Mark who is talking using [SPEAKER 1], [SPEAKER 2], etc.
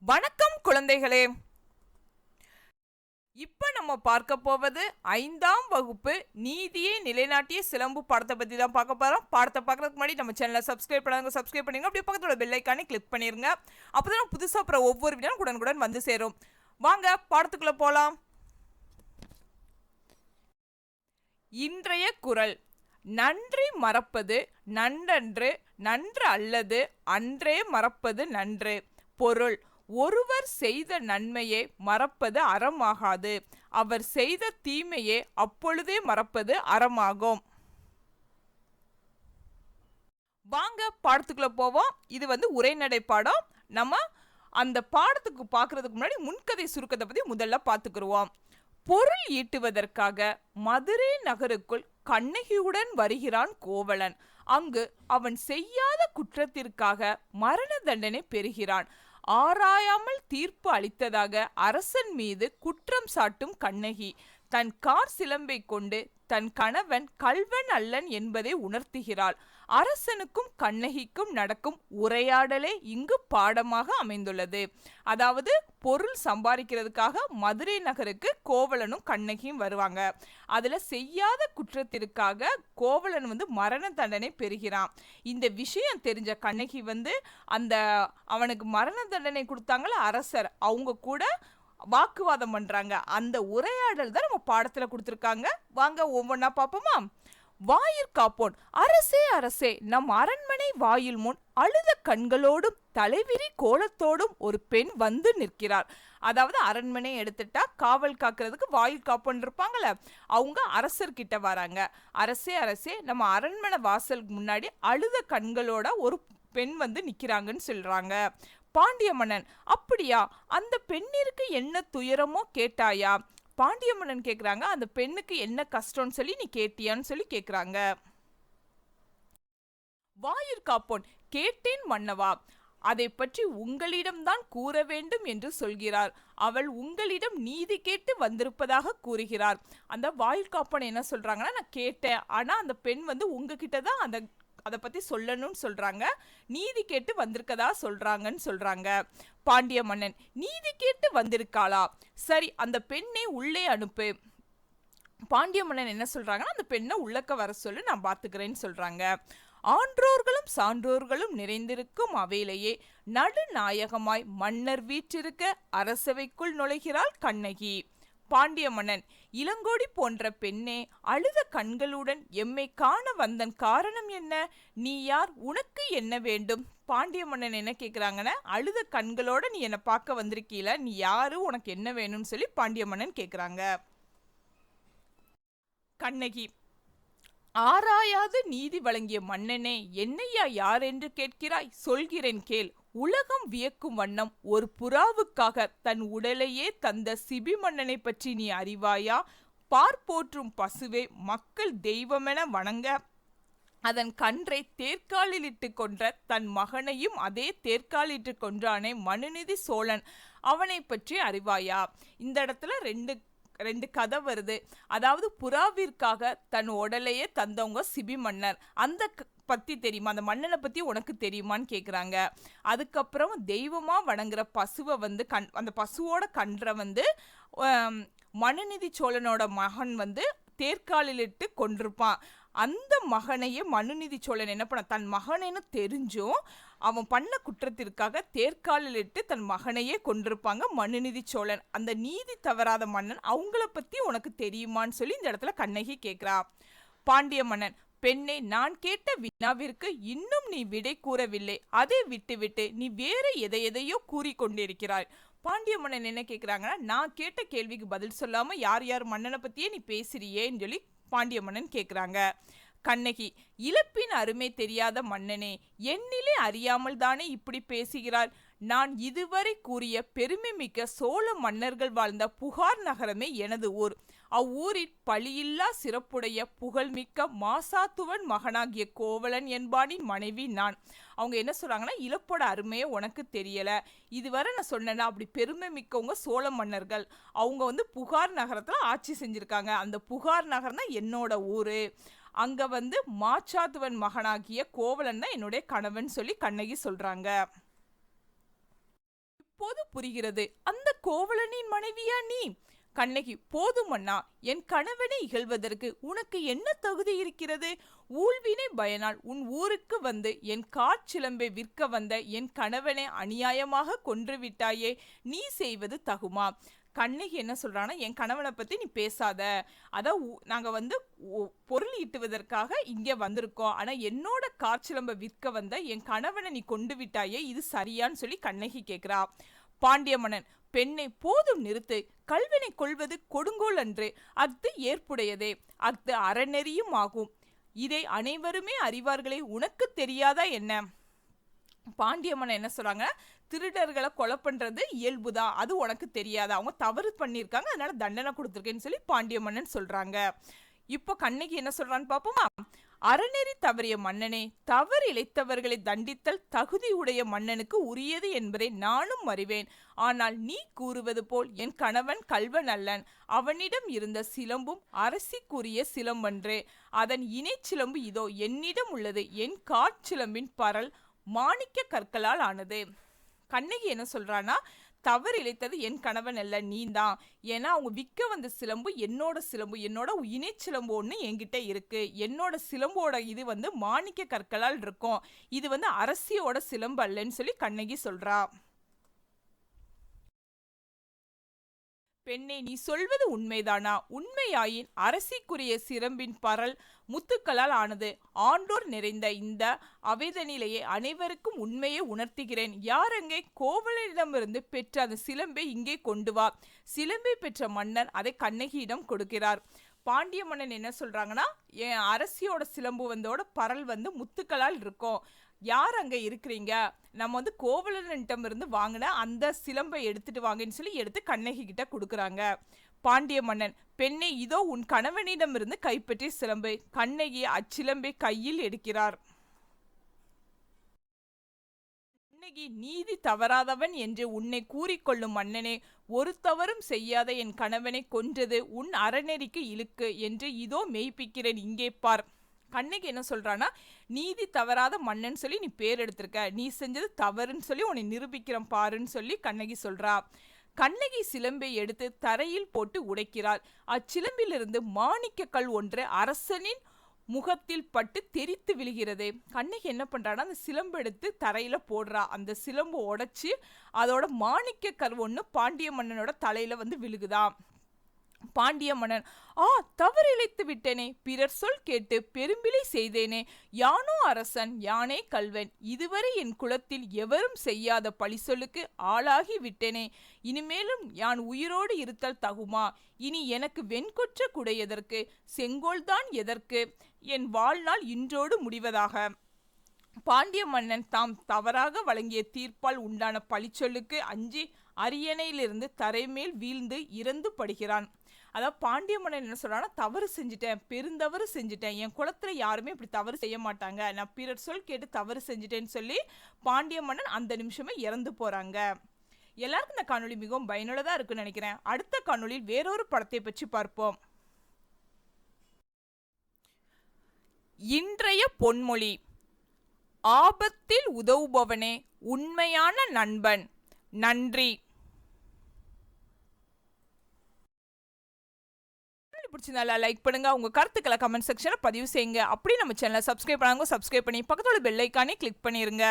[SPEAKER 1] வணக்கம் குழந்தைகளே. இப்ப நம்ம பார்க்க போவது ஐந்தாம் வகுப்பு நீதியை நிலைநாட்டிய சிலம்பு பாடத்தை பத்தி தான் பார்க்க போறோம். பாடத்தை பார்க்கறதுக்கு முன்னாடி நம்ம சேனலை சப்ஸ்கிரைப் பண்ணாங்க சப்ஸ்கிரைப் பண்ணிருங்க அப்படியே பக்கத்தோட பெல் ஐக்கானை கிளிக் பண்ணிருங்க. அப்பதான் புதுசா அப்புறம் ஒவ்வொரு வீடியோ உடனுக்குடன் வந்து சேரும். வாங்க பாடத்துக்குள்ள போலாம். இன்றைய குரல். நன்றி மறப்பது நன்றன்று நன்று அல்லது அன்றே மறப்பது நன்று. பொருள். ஒருவர் செய்த நன்மையை மறப்பது அறமாகாது. அவர் செய்த தீமையை அப்பொழுதே மறப்பது அறமாகும். வாங்க பாடத்துக்குள்ள போவோம். இது வந்து உரைநடை பாடம். நம்ம அந்த பாடத்துக்கு பார்க்கறதுக்கு முன்னாடி முன்கதை சுருக்கத்தை பத்தி முதல்ல பார்த்துக்குருவோம். பொருள் ஈட்டுவதற்காக மதுரை நகருக்குள் கண்ணகியுடன் வருகிறான் கோவலன். அங்கு அவன் செய்யாத குற்றத்திற்காக மரண தண்டனை பெறுகிறான். ஆராயாமல் தீர்ப்பு அளித்ததாக அரசன் மீது குற்றம் சாட்டும் கண்ணகி தன் கார் சிலம்பை கொண்டு தன் கணவன் கல்வன் அல்லன் என்பதை உணர்த்துகிறாள். அரசனுக்கும் கண்ணகிக்கும் நடக்கும் உரையாடலே இங்கு பாடமாக அமைந்துள்ளது. அதாவது பொருள் சம்பாதிக்கிறதுக்காக மதுரை நகருக்கு கோவலனும் கண்ணகியும் வருவாங்க. அதுல செய்யாத குற்றத்திற்காக கோவலன் வந்து மரண தண்டனை பெறுகிறான். இந்த விஷயம் தெரிஞ்ச கண்ணகி வந்து அந்த அவனுக்கு மரண தண்டனை கொடுத்தாங்கள அரசர் அவங்க கூட வாக்குவாதம் பண்றாங்க. அந்த உரையாடல் தான் நம்ம பாடத்துல கொடுத்துருக்காங்க. வாங்க ஒவ்வொன்றா பார்ப்போமா வாயில் காப்போன். அரசே அரசே நம் அரண்மனை வாயில் முன் அழுத கண்களோடும் தலைவிரி கோலத்தோடும் ஒரு பெண் வந்து நிற்கிறார். அதாவது அரண்மனை எடுத்துட்டா காவல் காக்கிறதுக்கு வாயில் காப்போன் இருப்பாங்கள அவங்க அரசர்கிட்ட வராங்க. அரசே அரசே நம்ம அரண்மனை வாசலுக்கு முன்னாடி அழுத கண்களோட ஒரு பெண் வந்து நிக்கிறாங்கன்னு சொல்றாங்க. பாண்டிய மன்னன் அப்படியா? அந்த பெண்ணிற்கு என்ன துயரமோ கேட்டாயா? பாண்டிய மன்னன் கேக்குறாங்க அந்த பெண்ணுக்கு என்ன கஷ்டம்னு சொல்லி நீ கேட்டியான்னு சொல்லி கேக்குறாங்க. வாயிற் காப்போன் கேட்டேன் மன்னவா அதை பற்றி உங்களிடம்தான் கூற வேண்டும் என்று சொல்கிறார். அவள் உங்களிடம் நீதி கேட்டு வந்திருப்பதாக கூறுகிறார். அந்த வாயில் காப்பன் என்ன சொல்றாங்கன்னா நான் கேட்டேன். ஆனா அந்த பெண் வந்து உங்ககிட்ட தான் அந்த அதை பற்றி சொல்லணும்னு சொல்கிறாங்க நீதி கேட்டு வந்திருக்கதா சொல்கிறாங்கன்னு சொல்கிறாங்க பாண்டிய மன்னன் நீதி கேட்டு வந்திருக்காளா? சரி அந்த பெண்ணை உள்ளே அனுப்பு. பாண்டிய மன்னன் என்ன சொல்கிறாங்கன்னா அந்த பெண்ணை உள்ளக்க வர சொல்லி நான் பார்த்துக்கிறேன்னு சொல்கிறாங்க ஆன்றோர்களும் சான்றோர்களும் நிறைந்திருக்கும் அவையிலேயே நடுநாயகமாய் மன்னர் வீற்றிருக்க அரசவைக்குள் நுழைகிறாள் கண்ணகி. பாண்டிய மன்னன் இளங்கோடி போன்ற பெண்ணே அழுத கண்களுடன் எம்மை காண வந்தன் காரணம் என்ன? நீ யார்? உனக்கு என்ன வேண்டும்? பாண்டிய மன்னன் என்ன கேட்குறாங்கன்னா அழுத கண்களோட நீ என்னை பார்க்க வந்திருக்கீல நீ யாரு? உனக்கு என்ன வேணும்னு சொல்லி பாண்டிய மன்னன் கேக்குறாங்க. கண்ணகி ஆராயாது நீதி வழங்கிய மன்னனே என்னையா யார் என்று கேட்கிறாய்? சொல்கிறேன் கேள். உலகம் வியக்கும் வண்ணம் ஒரு புறாவுக்காக தன் உடலையே தந்த சிபி மன்னனை பற்றி நீ அறிவாயா? பார் போற்றும் பசுவை மக்கள் தெய்வமென வணங்க. அதன் கன்றை தேர்காலிலிட்டு கொன்ற தன் மகனையும் அதே தேர்காலிட்டு கொன்றானே மனுநிதி சோழன் அவனை பற்றி அறிவாயா? இந்த இடத்துல ரெண்டு ரெண்டு கதை வருது. அதாவது புறாவிற்காக தன் உடலையே தந்தவங்க சிபி மன்னர். அந்த க- தெரியுமா? அந்த மன்னனை பற்றி உனக்கு தெரியுமான்னு கேட்குறாங்க அதுக்கப்புறம் தெய்வமாக வணங்குற பசுவை வந்து கண் அந்த பசுவோட கன்றை வந்து மனுநிதி சோழனோட மகன் வந்து தேர்காலிலிட்டு கொண்டிருப்பான் அந்த மகனையே மனுநீதி சோழன் என்ன பண்ண தன் மகனைன்னு தெரிஞ்சும் அவன் பண்ண குற்றத்திற்காக தேர்காலிலிட்டு தன் மகனையே கொண்டிருப்பாங்க மனுநீதி சோழன். அந்த நீதி தவறாத மன்னன் அவங்கள பத்தி உனக்கு தெரியுமான்னு சொல்லி இந்த இடத்துல கண்ணகி கேக்குறா. பாண்டிய மன்னன் பெண்ணே நான் கேட்ட வினாவிற்கு இன்னும் நீ விடை கூறவில்லை. அதை விட்டுவிட்டு நீ வேற எதை எதையோ கூறிக்கொண்டிருக்கிறாய் பாண்டிய மன்னன் என்ன கேக்குறாங்கன்னா நான் கேட்ட கேள்விக்கு பதில் சொல்லாம யார் யார் மன்னனை பத்தியே நீ பேசுறியேன்னு சொல்லி பாண்டிய மன்னன் கேக்குறாங்க. கண்ணகி இழப்பின் அருமை தெரியாத மன்னனே என்னிலே அறியாமல் தானே இப்படி பேசுகிறார் நான் இதுவரை கூறிய பெருமை மிக்க சோழ மன்னர்கள் வாழ்ந்த புகார் நகரமே எனது ஊர். அவ்வூரில் பழியில்லா சிறப்புடைய புகழ்மிக்க மாசாத்துவன் மகனாகிய கோவலன் என்பானின் மனைவி நான். அவங்க என்ன சொல்கிறாங்கன்னா இழப்போட அருமையே உனக்கு தெரியலை. இதுவரை நான் சொன்னேன்னா அப்படி பெருமை மிக்கவங்க சோழ மன்னர்கள். அவங்க வந்து புகார் நகரத்தில் ஆட்சி செஞ்சுருக்காங்க. அந்த புகார் நகரம் தான் என்னோட ஊர். அங்கே வந்து மாச்சாத்துவன் மகனாகிய கோவலன் தான் என்னுடைய கணவன் சொல்லி கண்ணகி சொல்கிறாங்க இப்போது புரிகிறது. அந்த கோவலனின் மனைவியா நீ? கண்ணகி போதுமண்ணா என் கணவனை இகழ்வதற்கு உனக்கு என்ன தகுதி இருக்கிறது? ஊழ்வினை பயனால் உன் ஊருக்கு வந்து என் காற்சிலம்பை விற்க வந்த என் கணவனை அநியாயமாக கொன்று விட்டாயே நீ செய்வது தகுமா? கண்ணகி என்ன சொல்றான்னா என் கணவனை பத்தி நீ பேசாத. அதான் நாங்கள் நாங்க வந்து பொருள் ஈட்டுவதற்காக இங்கே வந்திருக்கோம். ஆனா என்னோட காற்சிலம்ப விற்க வந்த என் கணவனை நீ கொண்டு விட்டாயே இது சரியான்னு சொல்லி கண்ணகி கேட்குறா பாண்டிய மன்னன் பெண்ணை போதும் நிறுத்து கல்வினை கொள்வது கொடுங்கோல் அன்று அஃது ஏற்புடையதே அஃது அறநெறியும் ஆகும். இதை அனைவருமே அறிவார்களே உனக்கு தெரியாதா என்ன? பாண்டியம்மன் என்ன சொல்கிறாங்க திருடர்களை கொலை பண்ணுறது இயல்புதான் அது உனக்கு தெரியாது? அவங்க தவறு பண்ணியிருக்காங்க அதனால தண்டனை கொடுத்துருக்கேன்னு சொல்லி பாண்டியம்மன்னன் சொல்கிறாங்க இப்போ கண்ணகி என்ன சொல்கிறான்னு பார்ப்போமா அறநெறி தவறிய மன்னனே தவறு இழைத்தவர்களை தண்டித்தல் தகுதியுடைய மன்னனுக்கு உரியது என்பதை நானும் அறிவேன். ஆனால் நீ கூறுவது போல் என் கணவன் கல்வன் அல்லன். அவனிடம் இருந்த சிலம்பும் அரசிக்குரிய சிலம்பன்றே. அதன் இணை சிலம்பு இதோ என்னிடம் உள்ளது. என் காற்சிலம்பின் பரல் மாணிக்க கற்களால் ஆனது. கண்ணகி என்ன சொல்றான்னா தவறு இழைத்தது என் கணவன் அல்ல நீந்தான் ஏன்னா அவங்க விற்க வந்த சிலம்பு என்னோட சிலம்பு என்னோட இணை சிலம்பு ஒன்று என்கிட்ட இருக்கு. என்னோட சிலம்போட இது வந்து மாணிக்க கற்களால் இருக்கும். இது வந்து அரசியோட சிலம்பு அல்லன்னு சொல்லி கண்ணகி சொல்றா. பெண்ணே நீ சொல்வது உண்மைதானா? உண்மையாயின் அரசிக்குரிய சிரம்பின் பரல் முத்துக்களால் ஆனது. ஆண்டோர் நிறைந்த இந்த அவேதனிலேயே அனைவருக்கும் உண்மையை உணர்த்துகிறேன். யாரங்கே கோவலனிடமிருந்து பெற்ற அந்த சிலம்பை இங்கே கொண்டு வா. சிலம்பை பெற்ற மன்னன் அதை கண்ணகியிடம் கொடுக்கிறார். பாண்டிய மன்னன் என்ன சொல்றாங்கன்னா என் அரசியோட சிலம்பு வந்தோட பரல் வந்து முத்துக்களால் இருக்கும். யார் அங்க இருக்கிறீங்க? நம்ம வந்து கோவலனிடம் இருந்து வாங்கின அந்த சிலம்பை எடுத்துட்டு வாங்கன்னு சொல்லி எடுத்து கண்ணகி கிட்ட கொடுக்குறாங்க. பாண்டிய மன்னன் பெண்ணை இதோ உன் கணவனிடமிருந்து கைப்பற்றிய சிலம்பை கண்ணகி அச்சிலம்பை கையில் எடுக்கிறார். கண்ணகி நீதி தவறாதவன் என்று உன்னை கூறிக்கொள்ளும் மன்னனே ஒரு தவறும் செய்யாத என் கணவனை கொன்றது உன் அறநெறிக்கு இழுக்கு என்று இதோ மெய்ப்பிக்கிறேன். இங்கே பார். கண்ணகி என்ன சொல்கிறான்னா நீதி தவறாத மன்னன் சொல்லி நீ பேர் எடுத்திருக்க. நீ செஞ்சது தவறுன்னு சொல்லி உன்னை நிரூபிக்கிறேன் பாருன்னு சொல்லி கண்ணகி சொல்றா. கண்ணகி சிலம்பை எடுத்து தரையில் போட்டு உடைக்கிறாள். அச்சிலம்பிலிருந்து மாணிக்க கல் ஒன்று அரசனின் முகத்தில் பட்டு தெரித்து விழுகிறது. கண்ணகி என்ன பண்றான்னா அந்த சிலம்பு எடுத்து தரையில போடுறா. அந்த சிலம்பு உடைச்சு அதோட மாணிக்க கல் ஒன்று பாண்டிய மன்னனோட தலையில வந்து விழுகுதான் பாண்டிய மன்னன் ஆ தவறு இழைத்து விட்டேனே. பிறர் சொல் கேட்டு பெரும்பிலை செய்தேனே. யானோ அரசன் யானே கல்வன். இதுவரை என் குலத்தில் எவரும் செய்யாத பழி சொல்லுக்கு ஆளாகி விட்டேனே. இனிமேலும் யான் உயிரோடு இருத்தல் தகுமா? இனி எனக்கு வெண்கொற்ற குடை எதற்கு? செங்கோல்தான் எதற்கு? என் வாழ்நாள் இன்றோடு முடிவதாக. பாண்டிய மன்னன் தாம் தவறாக வழங்கிய தீர்ப்பால் உண்டான பழிச்சொல்லுக்கு அஞ்சி அரியணையிலிருந்து தரைமேல் வீழ்ந்து இறந்து படுகிறான். அதாவது பாண்டிய மன்னன் என்ன சொல்கிறான்னா தவறு செஞ்சுட்டேன் பெருந்தவறு செஞ்சுட்டேன். என் குலத்துல யாருமே இப்படி தவறு செய்ய மாட்டாங்க. நான் பிறர் சொல் கேட்டு தவறு செஞ்சுட்டேன்னு சொல்லி பாண்டிய மன்னன் அந்த நிமிஷமே இறந்து போகிறாங்க எல்லாருக்கும் இந்த காணொலி மிகவும் பயனுள்ளதாக இருக்குன்னு நினைக்கிறேன். அடுத்த காணொலியில் வேறொரு படத்தை பற்றி பார்ப்போம். இன்றைய பொன்மொழி. ஆபத்தில் உதவுபவனே உண்மையான நண்பன். நன்றி. பிடிச்சிருந்தால லைக் பண்ணுங்க. உங்க கருத்துக்களை கமெண்ட் செக்ஷனில் பதிவு செய்யுங்க. அப்படி நம்ம சேனலை சப்ஸ்கிரைப் பண்ணாங்க சப்ஸ்கிரைப் பண்ணி பக்கத்தோட பெல் ஐக்கானே கிளிக் பண்ணிருங்க.